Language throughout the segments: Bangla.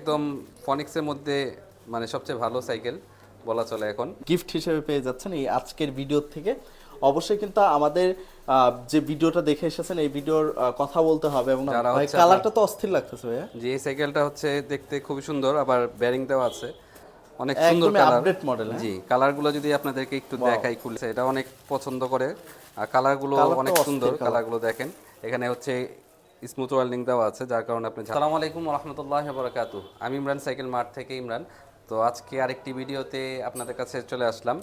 একদম ফনিক্সের মধ্যে মানে সবচেয়ে ভালো সাইকেল বলা চলে এখন। গিফট হিসেবে পেয়ে যাচ্ছেন এই আজকের ভিডিও থেকে। অবশ্যই কিন্তু আমাদের যে ভিডিওটা দেখে এসেছেন এই ভিডিওর কথা বলতে হবে এবং কালারটা তো অস্থির লাগতেছে ভাইয়া। যে এই সাইকেলটা হচ্ছে দেখতে খুবই সুন্দর আবার ব্যারিং দেওয়া আছে। অনেক সুন্দর কালার আপডেট মডেল জি কালারগুলো যদি আপনাদেরকে একটু দেখাই খুলছে এটা অনেক পছন্দ করে। আর কালারগুলো অনেক সুন্দর। কালারগুলো দেখেন। এখানে হচ্ছে স্মুথ ওয়েল্ডিং দেওয়া আছে, যার কারণে আপনি আসসালামু আলাইকুম রহমতুল্লাহ বরাকাতু আমি ইমরান সাইকেল মার্ট থেকে ইমরান। তো আজকে আরেকটি ভিডিওতে আপনাদের কাছে চলে আসলাম।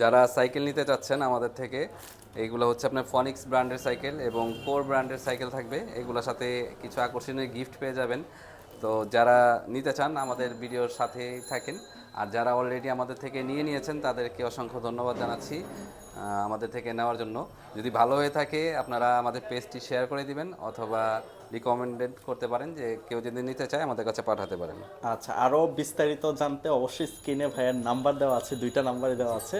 যারা সাইকেল নিতে চাচ্ছেন আমাদের থেকে এইগুলো হচ্ছে আপনার ফনিক্স ব্র্যান্ডের সাইকেল এবং কোর ব্র্যান্ডের সাইকেল থাকবে। এগুলোর সাথে কিছু আকর্ষণীয় গিফট পেয়ে যাবেন। তো যারা নিতে চান আমাদের ভিডিওর সাথেই থাকেন। আর যারা অলরেডি আমাদের থেকে নিয়ে নিয়েছেন তাদেরকে অসংখ্য ধন্যবাদ জানাচ্ছি আমাদের থেকে নেওয়ার জন্য। যদি ভালো হয়ে থাকে আপনারা আমাদের পেজটি শেয়ার করে দিবেন অথবা রিকমেন্ডেড করতে পারেন যে কেউ যদি নিতে চায় আমাদের কাছে পাঠাতে পারেন। আচ্ছা আরও বিস্তারিত জানতে অবশ্যই স্ক্রিনে ভাইয়ের নাম্বার দেওয়া আছে দুইটা নাম্বারই দেওয়া আছে।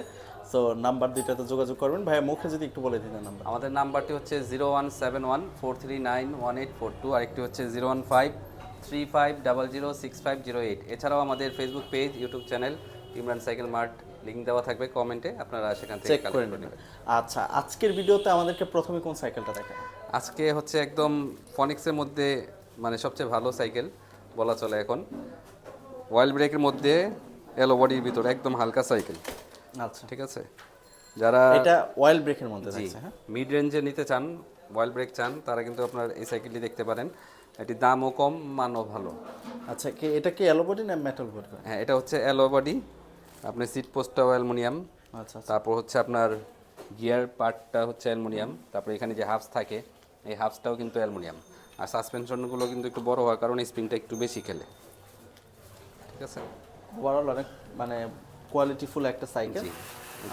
সো নাম্বার দুইটাতে যোগাযোগ করবেন। ভাইয়া মুখে যদি একটু বলে দিতেন নাম্বার আমাদের নাম্বারটি হচ্ছে zero one seven one four three nine one eight four two আরেকটি হচ্ছে zero one five three five double zero six five zero eight এছাড়াও আমাদের Facebook page YouTube channel Imran cycle mart link দেওয়া থাকবে কমেন্টে আপনারা সেখান থেকে চেক করে নেবেন। আচ্ছা আজকের ভিডিওতে আমাদেরকে প্রথমে কোন সাইকেলটা দেখেন? আজকে হচ্ছে একদম ফনিক্সের মধ্যে মানে সবচেয়ে ভালো সাইকেল বলা চলে এখন। ওয়াইল ব্রেকের মধ্যে এলো বডির ভিতরে একদম হালকা সাইকেল আচ্ছা। ঠিক আছে? যারা এটা অয়েল ব্রেকের মধ্যে জি। হ্যাঁ? মিড রেঞ্জে নিতে চান ওয়াইল ব্রেক চান তারা কিন্তু আপনার এই সাইকেলটি দেখতে পারেন। এটির দামও কম মানও ভালো। আচ্ছা কি এটা কি অ্যালোবডি না মেটাল বডি হ্যাঁ এটা হচ্ছে অ্যালোবডি আপনি সিট পোস্টটাও অ্যালুমিনিয়াম আচ্ছা তারপর হচ্ছে আপনার গিয়ার পার্টটা হচ্ছে অ্যালুমিনিয়াম তারপর এখানে যে হাফস থাকে এই হাফসটাও কিন্তু অ্যালুমিনিয়াম আর সাসপেনশনগুলো কিন্তু একটু বড় হওয়ার কারণে স্প্রিংটা একটু বেশি খেলে। ঠিক আছে? ওভারঅল অনেক মানে কোয়ালিটিফুল একটা সাইকেল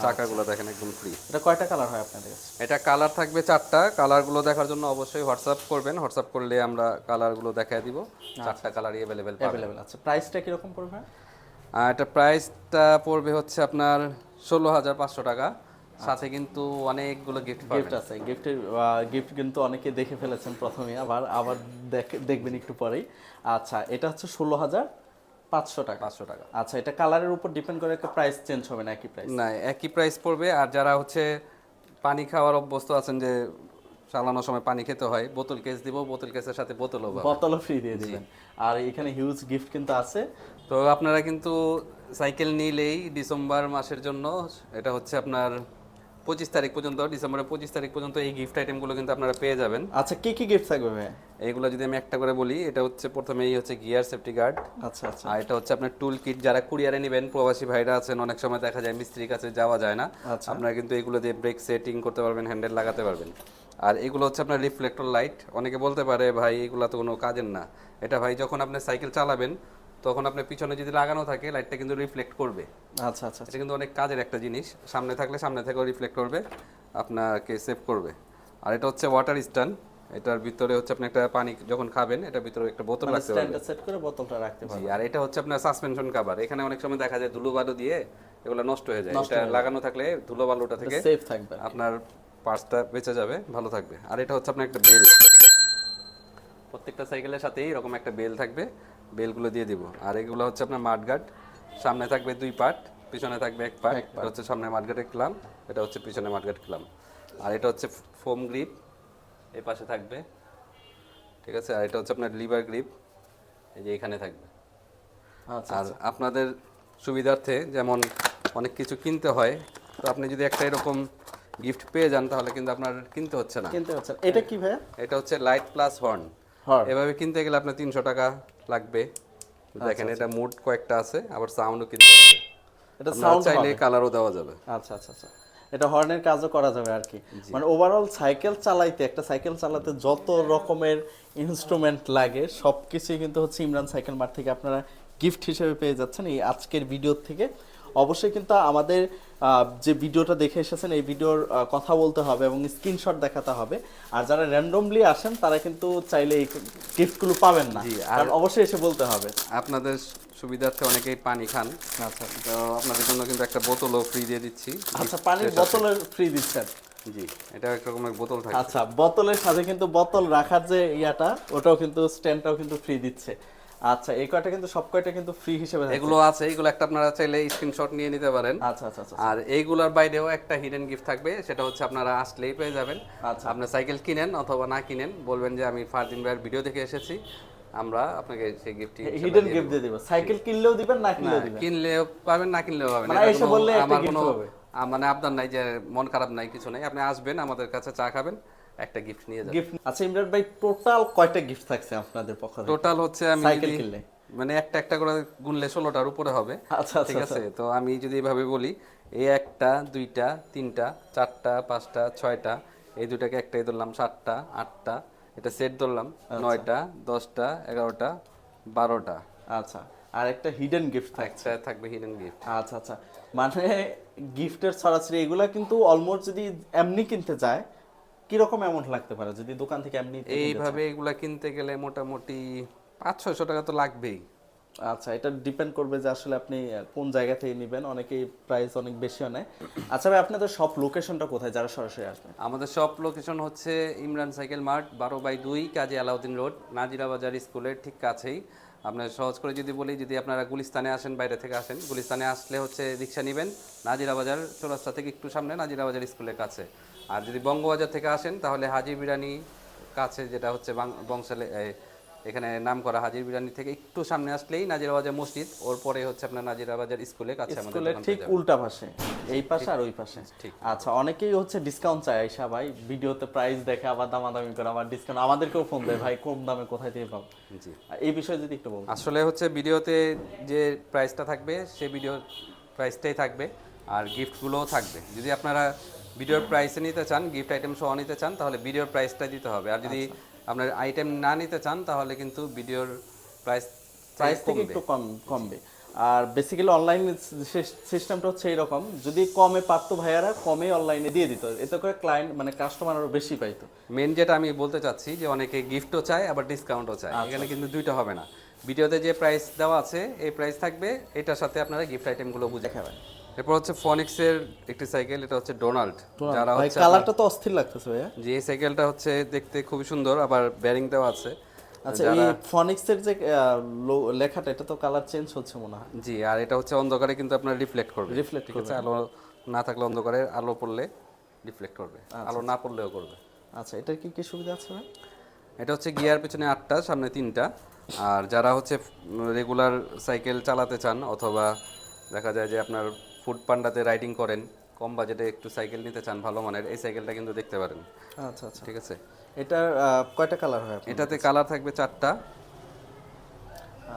চাকাগুলো দেখেন একদম ফ্রি এটা কয়টা কালার হয় আপনাদের কাছে? এটা কালার থাকবে চারটা। কালারগুলো দেখার জন্য অবশ্যই হোয়াটসঅ্যাপ করবেন। হোয়াটসঅ্যাপ করলে আমরা কালারগুলো দেখায় দিব। চারটা কালারই অ্যাভেলেবেল অ্যাভেলেবেল আছে প্রাইসটা কীরকম পড়বে? এটা প্রাইসটা পড়বে হচ্ছে আপনার ষোলো হাজার পাঁচশো টাকা। সাথে কিন্তু অনেকগুলো গিফট গিফট আছে। গিফটের গিফট কিন্তু অনেকে দেখে ফেলেছেন প্রথমে। আবার আবার দেখ- দেখবেন একটু পরেই। আচ্ছা এটা হচ্ছে ষোলো হাজার পাঁচশো টাকা। পাঁচশো টাকা। আচ্ছা এটা কালারের উপর ডিপেন্ড করে একটা প্রাইস চেঞ্জ হবে না একই প্রাইস না একই প্রাইস পড়বে। আর যারা হচ্ছে পানি খাওয়ার অভ্যস্ত আছেন যে চালানোর সময় পানি খেতে হয় বোতল কেস দিব বোতল কেসের সাথে বোতলও। বোতলও ফ্রি দিয়ে দিবেন। আর এখানে হিউজ গিফট কিন্তু আছে। তো আপনারা কিন্তু সাইকেল নিলেই ডিসেম্বর মাসের জন্য এটা হচ্ছে আপনার পঁচিশ তারিখ পর্যন্ত ডিসেম্বরের পঁচিশ তারিখ পর্যন্ত এই গিফট আইটেমগুলো কিন্তু আপনারা পেয়ে যাবেন। আচ্ছা কি কি গিফট থাকবে ভাই এইগুলো যদি আমি একটা করে বলি এটা হচ্ছে প্রথমে এই হচ্ছে গিয়ার সেফটি গার্ড। আচ্ছা আচ্ছা। আর এটা হচ্ছে আপনার টুল কিট। যারা কুরিয়ারে নেবেন প্রবাসী ভাইরা আছেন অনেক সময় দেখা যায় মিস্ত্রির কাছে যাওয়া যায় না। আচ্ছা। আপনারা কিন্তু এগুলো দিয়ে ব্রেক সেটিং করতে পারবেন হ্যান্ডেল লাগাতে পারবেন। আর এগুলো হচ্ছে আপনার রিফ্লেক্টর লাইট। অনেকে বলতে পারে ভাই এগুলো তো কোনো কাজের না। এটা ভাই যখন আপনি সাইকেল চালাবেন তখন আপনার পিছনে যদি লাগানো থাকে লাইটটা কিন্তু রিফ্লেক্ট করবে। আচ্ছা আচ্ছা। এটা কিন্তু অনেক কাজের একটা জিনিস। সামনে থাকলে সামনে থেকেও রিফ্লেক্ট করবে আপনাকে সেভ করবে। আর এটা হচ্ছে ওয়াটার স্ট্যান্ড। এটার ভিতরে হচ্ছে আপনি একটা পানি যখন খাবেন এটার ভিতরে একটা বোতল রাখতে পারবেন। সেট করে বোতলটা রাখতে পারবেন। আর এটা হচ্ছে আপনার সাসপেনশন কভার এখানে অনেক সময় দেখা যায় ধুলো বালু দিয়ে এগুলো নষ্ট হয়ে যায়। এটা লাগানো থাকলে ধুলো বালুটা থেকে সেফ থাকবে আপনার পার্টসটা বেঁচে যাবে ভালো থাকবে। আর এটা হচ্ছে আপনার একটা বেল প্রত্যেকটা সাইকেলের সাথেই এরকম একটা বেল থাকবে। বেলগুলো দিয়ে দিব। আর এগুলো হচ্ছে আপনার মাঠগার্ড সামনে থাকবে দুই পার্ট পিছনে থাকবে এক পার্ট এটা হচ্ছে সামনে মাঠগার্ডের ক্লাম এটা হচ্ছে পিছনে মাঠগার্ড ক্লাম। আর এটা হচ্ছে ফোম গ্রিপ এই পাশে থাকবে। ঠিক আছে? আর এটা হচ্ছে আপনার লিভার গ্রিপ। এই যে এখানে থাকবে। আচ্ছা আর আপনাদের সুবিধার্থে যেমন অনেক কিছু কিনতে হয় তো আপনি যদি একটা এরকম গিফট পেয়ে যান তাহলে কিন্তু আপনার কিনতে হচ্ছে না। কিনতে হচ্ছে এটা কি ভাইয়া? এটা হচ্ছে লাইট প্লাস হর্ন এভাবে কিনতে গেলে আপনার তিনশো টাকা লাগবে। আচ্ছা, দেখেন এটা মুড কয়েকটা আছে আবার সাউন্ডও কিনতে হচ্ছে। এটা সাউন্ড চাইলে কালারও দেওয়া যাবে। আচ্ছা আচ্ছা আচ্ছা। এটা হর্নের কাজও করা যাবে আর কি মানে ওভারঅল সাইকেল চালাইতে একটা সাইকেল চালাতে যত রকমের ইনস্ট্রুমেন্ট লাগে সব কিছুই কিন্তু হচ্ছে ইমরান সাইকেল মার্ট থেকে আপনারা গিফট হিসেবে পেয়ে যাচ্ছেন। এই আজকের ভিডিও থেকে অবশ্যই কিন্তু আমাদের যে ভিডিওটা দেখে এসেছেন এই ভিডিওর কথা বলতে হবে এবং স্ক্রিনশট দেখাতে হবে। আর যারা র্যান্ডমলি আসেন তারা কিন্তু চাইলে এই গিফটগুলো পাবেন না। আর অবশ্যই এসে বলতে হবে। আপনাদের সুবিধার্থে অনেকেই পানি খান। আচ্ছা। তো আপনাদের জন্য কিন্তু একটা বোতলও ফ্রি দিয়ে দিচ্ছি। আচ্ছা পানির বোতলের ফ্রি দিচ্ছেন? জি এটা এক রকমের বোতল থাকে। আচ্ছা বোতলের সাথে কিন্তু বোতল রাখার যে ইয়াটা ওটাও কিন্তু স্ট্যান্ডটাও কিন্তু ফ্রি দিচ্ছে। আচ্ছা এই কয়টা কিন্তু সব কয়টা কিন্তু ফ্রি হিসেবে এগুলো আছে এগুলো একটা আপনারা চাইলে স্ক্রিনশট নিয়ে নিতে পারেন। আচ্ছা আচ্ছা আচ্ছা আর এইগুলোর বাইরেও একটা হিডেন গিফট থাকবে সেটা হচ্ছে আপনারা আসলেই পেয়ে যাবেন। আচ্ছা। আপনি সাইকেল কিনেন অথবা না কিনেন বলবেন যে আমি ফারদিন ভাইয়ের ভিডিও দেখে এসেছি আমরা আপনাকে সেই গিফটটি হিডেন গিফট দিয়ে দিব। সাইকেল কিনলেও দিবেন না কিনলেও দিবেন? কিনলেও পাবেন না কিনলেও পাবেন। মানে এসে বললে একটা কোনো হবে। মানে আবদার নাই যে মন খারাপ নাই কিছু নাই। আপনি আসবেন আমাদের কাছে চা খাবেন। একটা গিফট নিয়ে যাবেন গিফট আচ্ছা ইমরান ভাই টোটাল কয়টা গিফট থাকছে আপনাদের পক্ষ থেকে? টোটাল হচ্ছে আমি সাইকেল কিনলে? মানে একটা একটা করে গুনলে ষোলোটার উপরে হবে। আচ্ছা ঠিক আচ্ছা। আছে? তো আমি যদি এভাবে বলি এই একটা দুইটা তিনটা চারটা পাঁচটা ছয়টা এই দুটাকে একটাই ধরলাম সাতটা আটটা এটা সেট ধরলাম আচ্ছা। নয়টা দশটা এগারোটা বারোটা। আচ্ছা আর একটা হিডেন গিফট থাকছে। থাকবে হিডেন গিফট আচ্ছা আচ্ছা। মানে গিফটের ছড়াছড়ি এগুলা কিন্তু অলমোস্ট যদি এমনি কিনতে যায় কীরকম অ্যামাউন্ট লাগতে পারে? যদি দোকান থেকে এমনি এইভাবে এগুলা কিনতে গেলে মোটামুটি পাঁচ ছয়শো টাকা তো লাগবেই। আচ্ছা এটা ডিপেন্ড করবে যে আসলে আপনি কোন জায়গা থেকে নেবেন। অনেকেই প্রাইস অনেক বেশিও নেয়। আচ্ছা ভাই আপনাদের সব লোকেশনটা কোথায়? যারা সরাসরি আসবে। আমাদের সব লোকেশন হচ্ছে ইমরান সাইকেল মার্ট বারো বাই দুই কাজী আলাউদ্দিন রোড নাজিরা বাজার স্কুলের ঠিক কাছেই। আপনার সহজ করে যদি বলি, যদি আপনারা গুলিস্তানে আসেন, বাইরে থেকে আসেন, গুলিস্তানে আসলে হচ্ছে রিক্সা নেবেন। নাজিরা বাজার চৌরাস্তা থেকে একটু সামনে নাজিরা বাজার স্কুলের কাছে। আর যদি বঙ্গবাজার থেকে আসেন, তাহলে হাজি বিরানি কাছে, যেটা হচ্ছে বংশালে এখানে নাম করা হাজির বিরানি থেকে একটু সামনে আসলেই নাজিরা বাজার মসজিদ। ওর পরে হচ্ছে আপনার নাজিরা বাজার স্কুলের কাছে আমাদের ঠিক উল্টা পাশে এই পাশে আর ওই পাশে। ঠিক। আচ্ছা অনেকেই হচ্ছে ডিসকাউন্ট চায় আইসা ভাই ভিডিওতে প্রাইস দেখে আবার দামাদামি করে আবার ডিসকাউন্ট আমাদেরকেও ফোন দেয় ভাই কম দামে কোথায় দিয়ে পাবো? জি। এই বিষয়ে যদি একটু বলুন আসলে হচ্ছে ভিডিওতে যে প্রাইসটা থাকবে সেই ভিডিও প্রাইসটাই থাকবে আর গিফটগুলোও থাকবে। যদি আপনারা ভিডিওর প্রাইসে নিতে চান গিফট আইটেম সহ নিতে চান তাহলে ভিডিওর প্রাইসটা দিতে হবে। আর যদি আপনার আইটেম না নিতে চান তাহলে কিন্তু ভিডিওর প্রাইস প্রাইস থেকে একটু কম কমবে। আর বেসিক্যালি অনলাইন সিস্টেমটা হচ্ছে এরকম যদি কমে পারতো ভাইয়ারা কমে অনলাইনে দিয়ে দিত। এতে করে ক্লায়েন্ট মানে কাস্টমার আরও বেশি পাইতো। মেন যেটা আমি বলতে চাচ্ছি যে অনেকে গিফটও চায় আবার ডিসকাউন্টও চায়। এখানে কিন্তু দুইটা হবে না। ভিডিওতে যে প্রাইস দেওয়া আছে এই প্রাইস থাকবে এটার সাথে আপনারা গিফট আইটেমগুলো বুঝে দেখাবেন। এরপর হচ্ছে ফনিক্সের একটি সাইকেল এটা হচ্ছে ডোনাল্ড। যারা হচ্ছে কালারটা তো অস্থির লাগতেছে ভাইয়া। যে এই সাইকেলটা হচ্ছে দেখতে খুবই সুন্দর আবার ব্যারিং দেওয়া আছে। আচ্ছা এই ফনিক্সের যে লেখাটা এটা তো কালার চেঞ্জ হচ্ছে মনে হয়। জি আর এটা হচ্ছে অন্ধকারে কিন্তু আপনার রিফ্লেক্ট করবে। Reflect ঠিক আছে? আলো না থাকলে অন্ধকারে আলো পড়লে রিফ্লেক্ট করবে। আলো না পড়লেও করবে। আচ্ছা এটার কি কি সুবিধা আছে ভাই? এটা হচ্ছে গিয়ার পিছনে আটটা সামনে তিনটা। আর যারা হচ্ছে রেগুলার সাইকেল চালাতে চান অথবা দেখা যায় যে আপনার ফুড পান্ডাতে রাইডিং করেন কম বাজেটে একটু সাইকেল নিতে চান ভালো মানের এই সাইকেলটা কিন্তু দেখতে পারেন। আচ্ছা আচ্ছা। ঠিক আছে? এটার কয়টা কালার হয় এটাতে কালার থাকবে চারটা।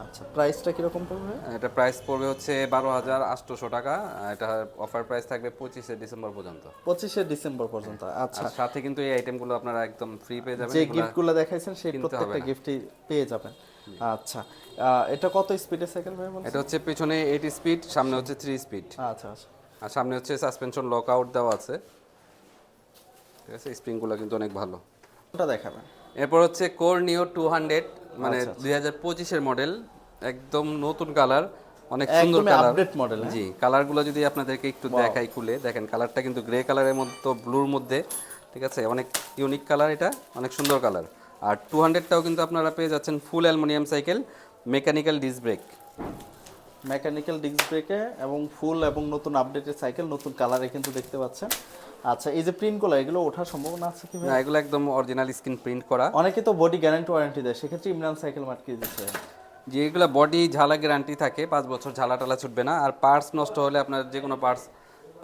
আচ্ছা প্রাইসটা কীরকম পড়বে? এটা প্রাইস পড়বে হচ্ছে বারো হাজার আটশোশো টাকা। এটা অফার প্রাইস থাকবে পঁচিশে ডিসেম্বর পর্যন্ত। পঁচিশে ডিসেম্বর পর্যন্ত আচ্ছা। সাথে কিন্তু এই আইটেমগুলো আপনারা একদম ফ্রি পেয়ে যাবেন যে গিফটগুলো দেখাইছেন সেই প্রত্যেকটা গিফটই পেয়ে যাবেন। আচ্ছা। এটা কত স্পিডের সাইকেল ভাই বলছেন? এটা হচ্ছে পিছনে এইট স্পিড সামনে হচ্ছে থ্রি স্পিড আচ্ছা আচ্ছা। আর সামনে হচ্ছে সাসপেনশন লক আউট দেওয়া আছে। ঠিক আছে স্প্রিংগুলো কিন্তু অনেক ভালো। ওটা দেখাবেন? এরপর হচ্ছে কোর নিও টু হান্ড্রেড মানে আচ্ছা, দুই হাজার পঁচিশের মডেল একদম নতুন কালার অনেক সুন্দর কালার আপডেট মডেল জি কালারগুলো যদি আপনাদেরকে একটু দেখাই খুলে দেখেন কালারটা কিন্তু গ্রে কালারের মতো ব্লুর মধ্যে ঠিক আছে? অনেক ইউনিক কালার এটা অনেক সুন্দর কালার আর টু হান্ড্রেডটাও কিন্তু আপনারা পেয়ে যাচ্ছেন full aluminium cycle mechanical disc brake mechanical disc ব্রেকে এবং ফুল এবং নতুন আপডেটেড সাইকেল নতুন কালারে কিন্তু দেখতে পাচ্ছেন। আচ্ছা এই যে প্রিন্টগুলো এগুলো ওঠার সম্ভাবনা আছে কি না এগুলো একদম অরিজিনাল স্ক্রিন প্রিন্ট করা। অনেকে তো বডি গ্যারান্টি ওয়ারেন্টি দেয় সেক্ষেত্রে ইমরান সাইকেল মার্ট কি দিচ্ছে। যেগুলো বডি ঝালা গ্যারান্টি থাকে পাঁচ বছর ঝালা টালা ছুটবে না। আর পার্টস নষ্ট হলে আপনার যে কোনো পার্টস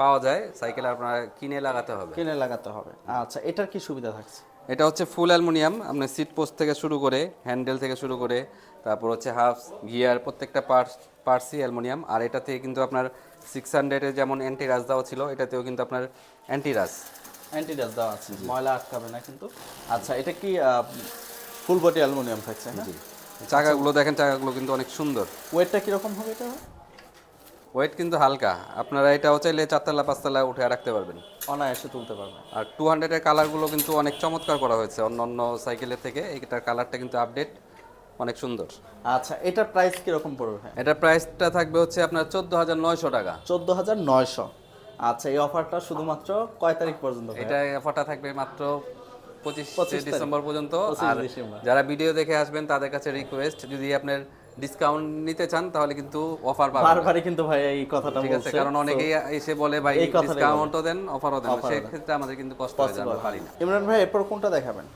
পাওয়া যায় সাইকেল আপনার কিনে লাগাতে হবে। কিনে লাগাতে হবে। আচ্ছা এটার কি সুবিধা থাকছে? এটা হচ্ছে ফুল অ্যালুমিনিয়াম আপনার সিট পোস্ট থেকে শুরু করে হ্যান্ডেল থেকে শুরু করে তারপর হচ্ছে হাফ গিয়ার প্রত্যেকটা পার্টস পার্টসই অ্যালুমিনিয়াম আর এটাতে কিন্তু আপনার সিক্স হান্ড্রেডে যেমন অ্যান্টি রাজ দেওয়া ছিল এটাতেও কিন্তু আপনার অ্যান্টি রাজ অ্যান্টিডাস দেওয়া আছে ময়লা আটকাবে না কিন্তু। আচ্ছা এটা কি ফুল বডি অ্যালুমিনিয়াম থাকছে চাকাগুলো দেখেন চাকাগুলো কিন্তু অনেক সুন্দর। ওয়েটটা কীরকম হবে এটা? ওয়েট কিন্তু হালকা। আপনারা এটাও চাইলে চারতলা পাঁচতলা উঠে রাখতে পারবেন। অনায়াসে তুলতে পারবেন। আর টু হান্ড্রেডের কালারগুলো কিন্তু অনেক চমৎকার করা হয়েছে। অন্য অন্য সাইকেলের থেকে এটার কালারটা কিন্তু আপডেট অনেক সুন্দর। আচ্ছা এটার প্রাইস কীরকম পড়বে এটার প্রাইসটা থাকবে হচ্ছে আপনার চোদ্দ হাজার নয়শো টাকা। চোদ্দ হাজার নয়শো। আচ্ছা এই অফারটা শুধুমাত্র কয় তারিখ পর্যন্ত? এটা অফারটা থাকবে মাত্র পঁচিশ 25 ডিসেম্বর পর্যন্ত। আর যারা ভিডিও দেখে আসবেন তাদের কাছে রিকোয়েস্ট যদি আপনার ডিসকাউন্ট নিতে চান তাহলে কিন্তু অফার পাবেন। বারবারই কিন্তু ভাই এই কথাটা ঠিক আছে কারণ অনেকেই এসে বলে ভাই ডিসকাউন্টও দেন অফারও দেন। সেক্ষেত্রে আমাদের কিন্তু কষ্ট হয়ে আমরা পারি না। ইমরান ভাই এরপর কোনটা দেখাবেন?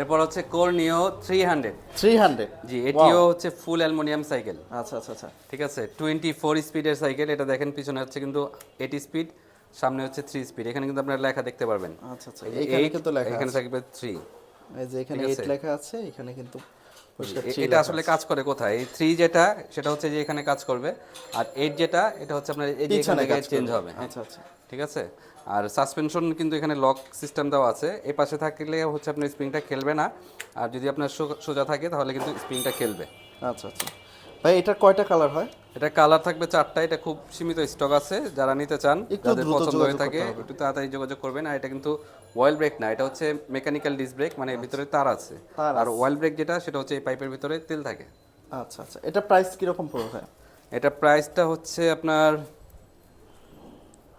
এরপর হচ্ছে core neo three hundred three hundred G এটিও হচ্ছে ফুল অ্যালুমিনিয়াম সাইকেল আচ্ছা আচ্ছা আচ্ছা। ঠিক আছে টোয়েন্টি ফোর স্পিডের সাইকেল এটা দেখেন পিছনে হচ্ছে কিন্তু এইটি স্পিড সামনে হচ্ছে থ্রি স্পিড এখানে কিন্তু আপনার লেখা দেখতে পারবেন। আচ্ছা আচ্ছা। এখানে কিন্তু লেখা এখানে থাকবে থ্রি এই যে এখানে এইট লেখা আছে এখানে কিন্তু এটা আসলে কাজ করে কোথায়? এই থ্রি যেটা সেটা হচ্ছে যে এখানে কাজ করবে। আর এইট যেটা এটা হচ্ছে আপনার এই যে এখানে চেঞ্জ হবে হ্যাঁ। আচ্ছা আচ্ছা। ঠিক আছে? আর সাসপেনশন কিন্তু এখানে লক সিস্টেম দেওয়া আছে। এই পাশে থাকলে হচ্ছে আপনার স্প্রিংটা খেলবে না। আর যদি আপনার সোজা থাকে তাহলে কিন্তু স্প্রিংটা খেলবে। আচ্ছা আচ্ছা। ভাই এটা কয়টা কালার হয়? এটা কালার থাকবে চারটা এটা খুব সীমিত স্টক আছে। যারা নিতে চান যাদের পছন্দ হয়ে থাকে একটু তাড়াতাড়ি যোগাযোগ করবেন। আর এটা কিন্তু ওয়েল ব্রেক না এটা হচ্ছে মেকানিক্যাল ডিস ব্রেক মানে এর ভিতরে তার আছে। আর ওয়েল ব্রেক যেটা সেটা হচ্ছে এই পাইপের ভিতরে তেল থাকে। আচ্ছা আচ্ছা। এটা প্রাইস কীরকম পড়বে ভাই? এটা প্রাইসটা হচ্ছে আপনার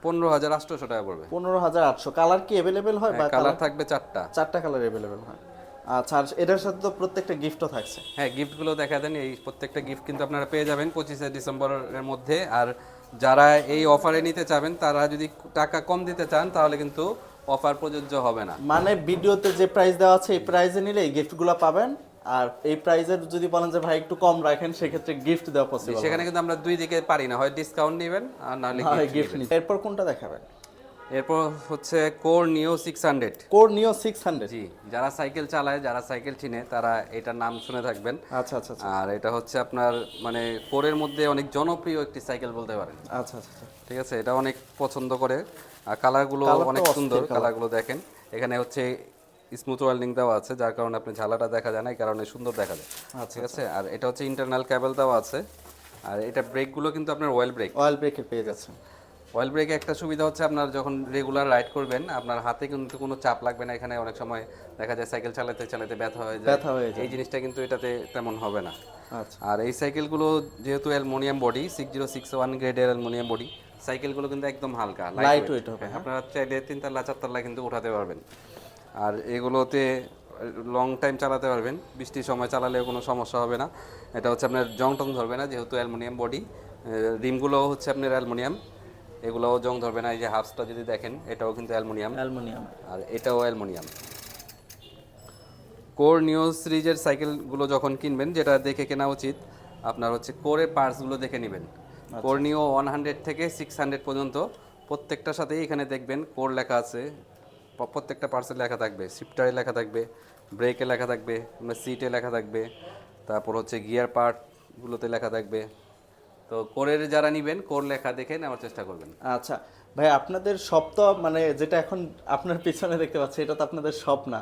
পনেরো হাজার আটশোশো টাকা পড়বে। পনেরো হাজার আটশো। কালার কি অ্যাভেলেবেল হয় বা কালার থাকবে চারটা। চারটা কালার অ্যাভেলেবেল হয়? আচ্ছা আর এটার সাথে তো প্রত্যেকটা গিফটও থাকছে। হ্যাঁ গিফটগুলো দেখা দেন এই প্রত্যেকটা গিফট কিন্তু আপনারা পেয়ে যাবেন পঁচিশে ডিসেম্বরের মধ্যে। আর যারা এই অফারে নিতে চাবেন তারা যদি টাকা কম দিতে চান তাহলে কিন্তু অফার প্রযোজ্য হবে না। মানে ভিডিওতে যে প্রাইস দেওয়া আছে এই প্রাইসে নিলে এই গিফটগুলো পাবেন। আর এই প্রাইসের যদি বলেন যে ভাই একটু কম রাখেন সেক্ষেত্রে গিফট দেওয়া পসিবল সেখানে কিন্তু আমরা দুই দিকে পারি না। হয় ডিসকাউন্ট নেবেন আর নাহলে গিফট গিফট এরপর কোনটা দেখাবেন? এরপর হচ্ছে core neo six hundred core neo six hundred G যারা সাইকেল চালায় যারা সাইকেল চিনে তারা এটার নাম শুনে থাকবেন। আচ্ছা আচ্ছা আচ্ছা। আর এটা হচ্ছে আপনার মানে কোরের মধ্যে অনেক জনপ্রিয় একটি সাইকেল বলতে পারেন। আচ্ছা আচ্ছা আচ্ছা। ঠিক আছে এটা অনেক পছন্দ করে। আর কালারগুলো অনেক সুন্দর কালারগুলো দেখেন। এখানে হচ্ছে স্মুথ ওয়েল্ডিং দেওয়া আছে যার কারণে আপনি ঝালাটা দেখা যায় না এই কারণে সুন্দর দেখা যায়। আচ্ছা, ঠিক আছে আর এটা হচ্ছে ইন্টারনাল ক্যাবেল দেওয়া আছে। আর এটা ব্রেকগুলো কিন্তু আপনার অয়েল ব্রেক অয়েল ব্রেকের পেয়ে যাচ্ছে অয়েল ব্রেকে একটা সুবিধা হচ্ছে আপনার যখন রেগুলার রাইড করবেন আপনার হাতে কিন্তু কোনো চাপ লাগবে না এখানে অনেক সময় দেখা যায় সাইকেল চালাতে চালাতে ব্যথা হয়ে যায়। ব্যথা হয়ে যায়। এই জিনিসটা কিন্তু এটাতে তেমন হবে না। আচ্ছা। আর এই সাইকেলগুলো যেহেতু aluminium body six zero six one গ্রেডের অ্যালমোনিয়াম বডি সাইকেলগুলো কিন্তু একদম হালকা Light weight হবে, হ্যাঁ। আপনারা চাইলে তিনতলা চারতলা কিন্তু উঠাতে পারবেন। আর এগুলোতে লং টাইম চালাতে পারবেন বৃষ্টির সময় চালালেও কোনো সমস্যা হবে না। এটা হচ্ছে আপনার জং টং ধরবে না যেহেতু অ্যালমোনিয়াম বডি রিমগুলো হচ্ছে আপনার অ্যালমোনিয়াম এগুলোও জং ধরবে না এই যে হাফসটা যদি দেখেন এটাও কিন্তু অ্যালমোনিয়াম। অ্যালুমিনিয়াম। আর এটাও অ্যালমোনিয়াম। কোর নিউ সিরিজের সাইকেলগুলো যখন কিনবেন যেটা দেখে কেনা উচিত আপনার হচ্ছে কোরের পার্টসগুলো দেখে নেবেন। কোর নিও ওয়ান হান্ড্রেড থেকে সিক্স হান্ড্রেড পর্যন্ত প্রত্যেকটার সাথেই এখানে দেখবেন কোর লেখা আছে। প্রত্যেকটা পার্টসে লেখা থাকবে শিফটারে লেখা থাকবে ব্রেকে লেখা থাকবে সিটে লেখা থাকবে তারপর হচ্ছে গিয়ার পার্টগুলোতে লেখা থাকবে। তো কোরের যারা নেবেন কোর লেখা দেখে নেওয়ার চেষ্টা করবেন। আচ্ছা ভাই আপনাদের সব তো মানে যেটা এখন আপনার পিছনে দেখতে পাচ্ছি এটা তো আপনাদের সব না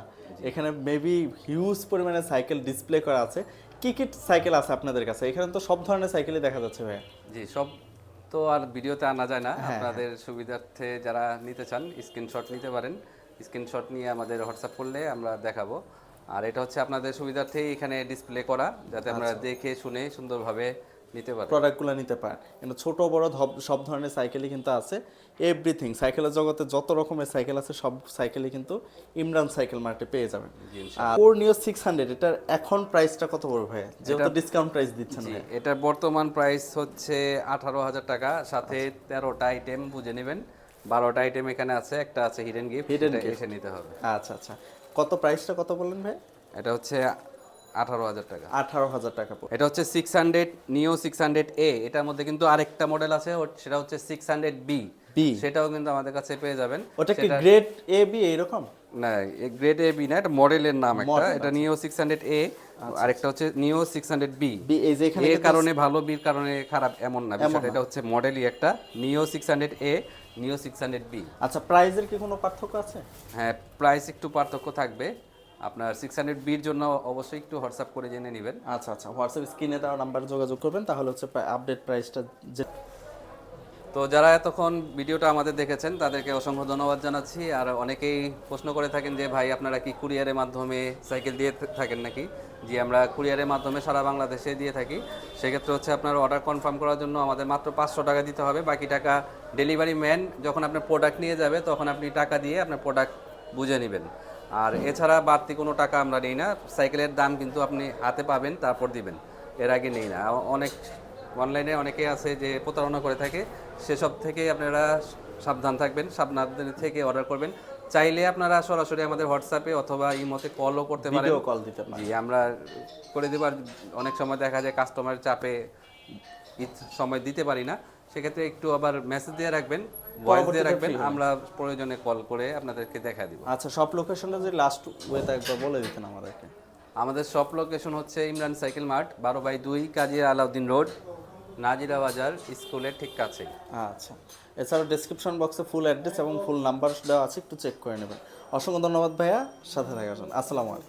এখানে মেবি হিউজ পরিমাণে সাইকেল ডিসপ্লে করা আছে। কি কি সাইকেল আছে আপনাদের কাছে? এখানে তো সব ধরনের সাইকেলই দেখা যাচ্ছে ভাই। জি সব তো আর ভিডিওতে আনা যায় না। আপনাদের সুবিধার্থে যারা নিতে চান স্ক্রিনশট নিতে পারেন। স্ক্রিনশট নিয়ে আমাদের হোয়াটসঅ্যাপ করলে আমরা দেখাবো। আর এটা হচ্ছে আপনাদের সুবিধার্থেই এখানে ডিসপ্লে করা যাতে আমরা দেখে শুনে সুন্দরভাবে নিতে পারি। প্রোডাক্টগুলো নিতে পারেন কিন্তু ছোট বড় সব ধরনের সাইকেলই কিন্তু আছে। এভরিথিং সাইকেলের জগতে যত রকমের সাইকেল আছে সব সাইকেলই কিন্তু ইমরান সাইকেল মার্টে পেয়ে যাবেন। ফোর নিউ সিক্স হান্ড্রেড এটার এখন প্রাইসটা কত পড়বে ভাই যেহেতু ডিসকাউন্ট প্রাইস দিচ্ছেন জি ভাই এটা বর্তমান প্রাইস হচ্ছে আঠারো হাজার টাকা। সাথে তেরোটা আইটেম বুঝে নেবেন। বারোটা আইটেম এখানে আছে একটা আছে হিডেন গিফট হিডেন এসে নিতে হবে। আচ্ছা আচ্ছা। কত প্রাইসটা কত বললেন ভাই এটা হচ্ছে আঠারো হাজার টাকা। আঠারো হাজার টাকা এটা হচ্ছে six hundred neo six hundred এ এটার মধ্যে কিন্তু আরেকটা মডেল আছে সেটা হচ্ছে সিক্স হান্ড্রেড বি B সেটাও কিন্তু আমাদের কাছে পেয়ে যাবেন। ওটা কি গ্রেড এ বি না গ্রেড এ বি না এটা মডেলের নাম একটা। এটা নিও সিক্স হান্ড্রেড এ আরেকটা হচ্ছে নিও সিক্স হান্ড্রেড বি বি এই যে এর কারণে ভালো বির কারণে খারাপ এমন না। বিষয়টা এটা হচ্ছে মডেলই একটা নিও সিক্স হান্ড্রেড এ নিও সিক্স হান্ড্রেড বি আচ্ছা প্রাইসের কি কোনো পার্থক্য আছে? হ্যাঁ প্রাইস একটু পার্থক্য থাকবে। আপনার সিক্স হান্ড্রেড বির জন্য অবশ্যই একটু হোয়াটসঅ্যাপ করে জেনে নেবেন। আচ্ছা আচ্ছা। হোয়াটসঅ্যাপ স্ক্রিনে দেওয়া নাম্বারে যোগাযোগ করবেন তাহলে হচ্ছে আপডেট প্রাইসটা যে তো যারা এতক্ষণ ভিডিওটা আমাদের দেখেছেন তাদেরকে অসংখ্য ধন্যবাদ জানাচ্ছি। আর অনেকেই প্রশ্ন করে থাকেন যে ভাই আপনারা কি কুরিয়ারের মাধ্যমে সাইকেল দিয়ে থাকেন নাকি? যে আমরা কুরিয়ারের মাধ্যমে সারা বাংলাদেশে দিয়ে থাকি। সেক্ষেত্রে হচ্ছে আপনার অর্ডার কনফার্ম করার জন্য আমাদের মাত্র পাঁচশো টাকা দিতে হবে। বাকি টাকা ডেলিভারি ম্যান যখন আপনার প্রোডাক্ট নিয়ে যাবে তখন আপনি টাকা দিয়ে আপনার প্রোডাক্ট বুঝে নেবেন। আর এছাড়া বাড়তি কোনো টাকা আমরা নিই না। সাইকেলের দাম কিন্তু আপনি হাতে পাবেন তারপর দিবেন। এর আগে নেই না। অনেক অনলাইনে অনেকে আছে যে প্রতারণা করে থাকে। সেসব থেকে আপনারা সাবধান থাকবেন সাবধান থেকে অর্ডার করবেন। চাইলে আপনারা সরাসরি আমাদের হোয়াটসঅ্যাপে অথবা ইমোতে কলও করতে পারেন। কল দিতে জি আমরা করে দেবার অনেক সময় দেখা যায় কাস্টমার চাপে সময় দিতে পারি না। সেক্ষেত্রে একটু আবার মেসেজ দিয়ে রাখবেন। ভয়েস দিয়ে রাখবেন আমরা প্রয়োজনে কল করে আপনাদেরকে দেখা দিব। আচ্ছা সব লোকেশনে যে লাস্ট ওয়েতে একবার বলে দিতেন আমাদেরকে। আমাদের শপ লোকেশন হচ্ছে ইমরান সাইকেল মার্ট বারো বাই দুই কাজী আলাউদ্দিন রোড নাজিরা বাজার স্কুলের ঠিক কাছে আচ্ছা এছাড়াও ডেসক্রিপশন বক্সে ফুল অ্যাড্রেস এবং ফুল নাম্বার দেওয়া আছে একটু চেক করে নেবেন। অসংখ্য ধন্যবাদ ভাইয়া সাথে থাকার জন্য। আসসালামু আলাইকুম।